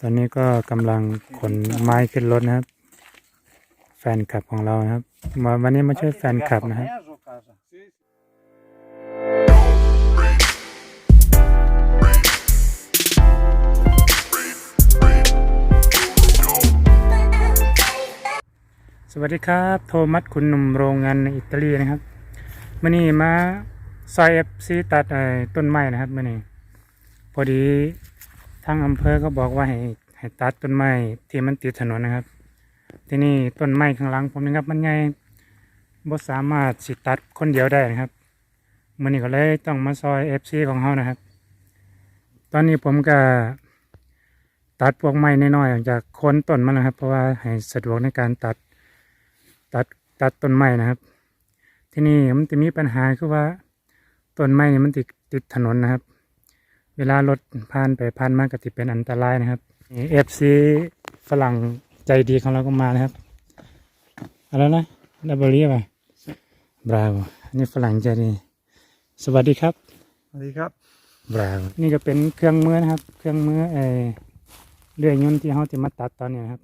ตอนนี้ก็กำลังขนไม้ขึ้นรถนะครับ แฟนคลับของเรานะครับมาวันนี้มาช่วยแฟนคลับนะครับสวัสดีครับ โทมัสคุณหนุ่มโรงงานในอิตาลีนะครับมื่อนี้มาซอยเอฟซีตัดต้นไม้นะครับมื่อนี้พอดี ทางอำเภอก็บอกว่าให้ให้ตัดต้นไม้ที่มันติดถนนนะครับ ที่นี่ต้นไม้ข้างหลังผมนะครับ มันใหญ่บ่สามารถสิตัดคนเดียวได้นะครับมื่อนี้ก็เลยต้องมาซอยเอฟซีของเขานะครับ ตอนนี้ผมก็ตัดพวกไม้น้อยๆออกจากโคนต้นมันนะครับ เพราะว่าให้สะดวกในการตัดตัดตัดต้นไม้นะครับ ที่นี่มันจะมีปัญหาคือว่าต้นไม้นี่มันติดติดถนนนะครับ เวลารถผ่านไปผ่านมาก็จะเป็นอันตรายนะครับเอฟซีฝรั่งใจดีของเราก็มานะครับอะไรนะดับเบิลลี่ป่ะบราโวอันนี้ฝรั่งใจดี สวัสดีครับ สวัสดีครับบราโวนี่ก็เป็นเครื่องมือนะครับ เครื่องมือเออเลื่อยยนต์ที่เขาจะมาตัดตอนนี้นะครับ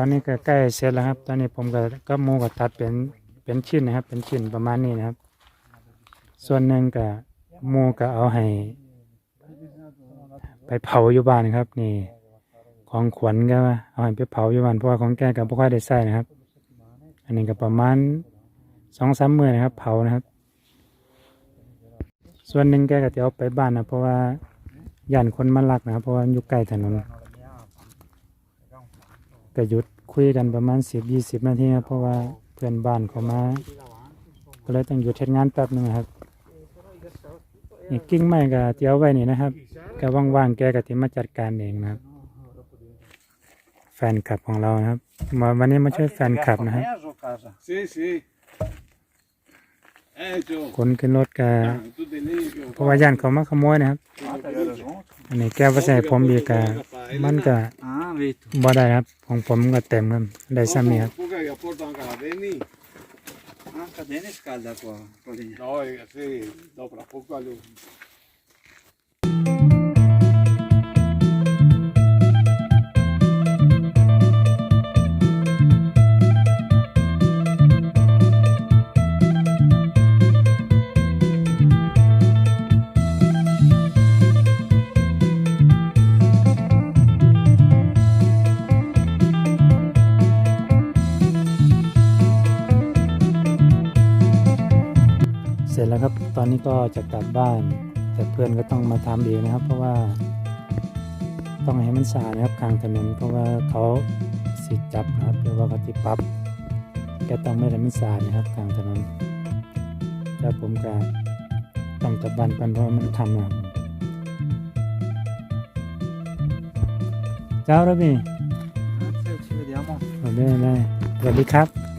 อนนี้ก็ใกล้เสร็จแล้วครับ ตอนนี้ผมก็ก็มูก็ตัดเป็นเป็นชิ้นนะครับ เป็นชิ้นประมาณนี้นะครับ ส่วนหนึ่งก็มูก็เอาให้ ไปเผาอยู่บ้านครับ นี่ ของขวัญก็เอาให้ไปเผาอยู่บ้านเพราะว่าของแกก็บ่ค่อยได้ใส่นะครับ อันนี้ก็ประมาณสองสามมือนะครับ เผานะครับ ส่วนหนึ่งแกก็จะเอาไปบ้านนะเพราะว่าย่านคนมาลักนะครับเพราะว่าอยู่ใกล้ถนน ก็หยุดคุยกันประมาณสิบยี่สิบนาทีครับเพราะว่าเพื่อนบ้านเขามาก็เลยต้องหยุดเทำงานแป๊บหนึงครับนี่กิ่งไม้ก็เจียวไว้นี่นะครับก็ว่างๆแกก็ที่มาจัดการเองนะครับ แฟนคลับของเรานะครับมาวันนี้มาช่วยแฟนคลับนะครับ Sì, sì. Eh, Gio. ขนขึ้นรถก็ Tu te lì, Gio. เพราะว่าย่านเขามาขโมยนะครับอันนี้แกว่าใส่ผมอีกก็มันก็ Ah, vedo. บ่ได้ครับ ของผมก็เต็มครับได้ซ้ำนี่ครับ เสร็จแล้วครับ ตอนนี้ก็จะกลับบ้าน แต่เพื่อนก็ต้องมาทำเองนะครับ เพราะว่า ต้องให้มันสะอาดนะครับกลางถนนเพราะว่าเขาสิจับนะครับหรือว่าเขาติปับก็ต้องไม่ให้มันสะอาดนะครับกลางถนนถ้าผมก็ต้องกลับบ้านกันเพราะมันทำนะเจ้าระบีเดี๋ยวมาได้ได้สวัสดีครับ